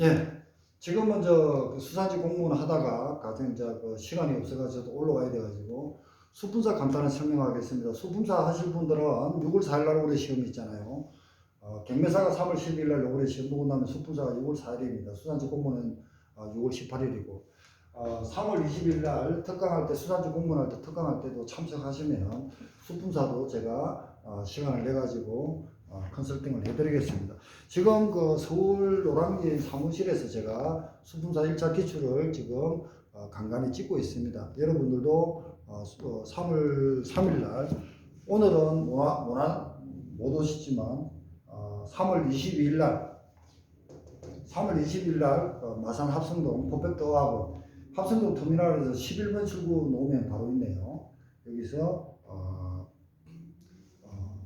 예. 지금 먼저 그 수산지 공무원 하다가 가정 이제 그 시간이 없어가지고 올라와야 돼가지고 수분사 간단히 설명하겠습니다. 수분사 하실 분들은 6월 4일 날 올해 시험이 있잖아요. 어, 경매사가 3월 12일 날 올해 시험 보고 나면 수분사가 6월 4일입니다. 수산지 공무원은 어, 6월 18일이고 어, 3월 20일 날 특강할 때 수산지 공무원 할 때 특강할 때도 참석하시면 수분사도 제가 어, 시간을 내 가지고 어, 컨설팅을 해드리겠습니다. 지금 그 서울 노량진 사무실에서 제가 수분사 1차 기출을 지금 어, 간간히 찍고 있습니다. 여러분들도 어, 수- 어, 3월 3일 날 오늘은 모나, 모나, 못 오시지만 어, 3월 22일 날 3월 20일 날 어, 마산 합성동 포백도하고 합성동 터미널에서 11번 출구 놓으면 바로 있네요. 여기서 어, 어,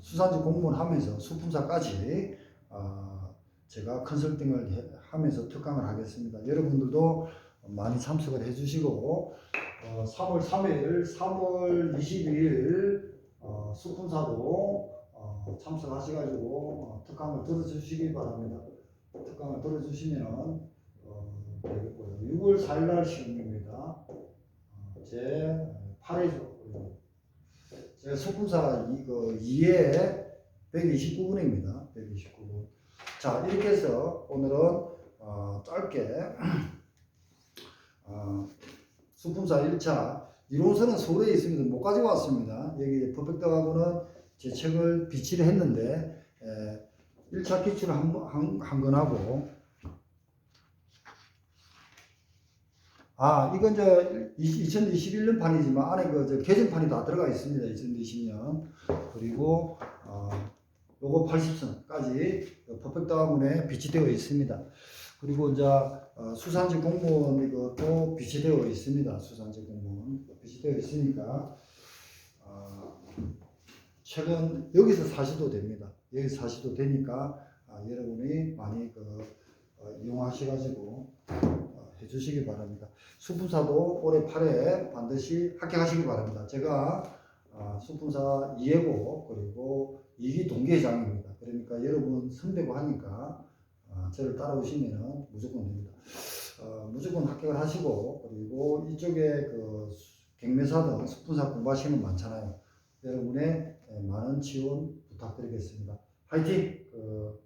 수산지 공무원 하면서 수품사까지 어, 제가 컨설팅을 해- 하면서 특강을 하겠습니다. 여러분들도 많이 참석을 해주시고 어, 3월 3일, 3월 22일 어, 수품사도 어, 참석하셔가지고 어, 특강을 들어주시기 바랍니다. 특강을 들어주시면 어, 되겠고요. 6월 4일날 시험입니다. 어, 제 8회 죠. 제 수품사 이, 그 2회 129분입니다. 129분. 자 이렇게 해서 오늘은 어, 짧게 어, 수품사 1차 이론서는 서울에 있습니다. 못 가지고 왔습니다. 여기 퍼펙트하고는 제 책을 비치를 했는데 에, 1차 기출을 한, 번- 한, 한건 하고 아 이건 저 2021년 판이지만 안에 그저 개정판이 다 들어가 있습니다. 2020년 그리고 어, 요거 80선까지 퍼펙트 학원에 비치되어 있습니다. 그리고 이제 어, 수산지 공무원 이것도 비치되어 있습니다. 수산지 공무원 비치되어 있으니까 어, 최근 여기서 사셔도 됩니다. 여기서 사셔도 되니까 아, 여러분이 많이 그 어, 이용하셔가지고 어, 해주시기 바랍니다. 수분사도 올해 8회 반드시 합격하시기 바랍니다. 제가 아, 수분사 2회고 그리고 2기 동계회장입니다. 그러니까 여러분 선배고 하니까 아, 저를 따라오시면 무조건 됩니다. 어, 무조건 합격을 하시고 그리고 이쪽에 그 수- 경매사든 수분사 공부하시는 분 많잖아요. 여러분의 예, 많은 지원 부탁드리겠습니다. 화이팅! 그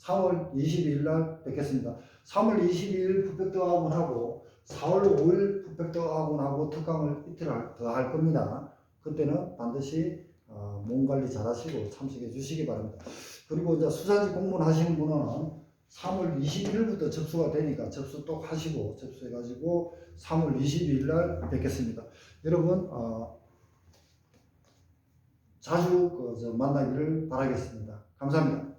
3월 22일 날 뵙겠습니다. 3월 22일 푸펙트 학원하고 4월 5일 푸펙트 학원하고 특강을 이틀 더 할 겁니다. 그때는 반드시 어, 몸 관리 잘 하시고 참석해 주시기 바랍니다. 그리고 이제 수산지 공무원 하시는 분은 3월 21일부터 접수가 되니까 접수 또 하시고 접수해 가지고 3월 22일 날 뵙겠습니다. 여러분 어, 자주 그, 저 만나기를 바라겠습니다. 감사합니다.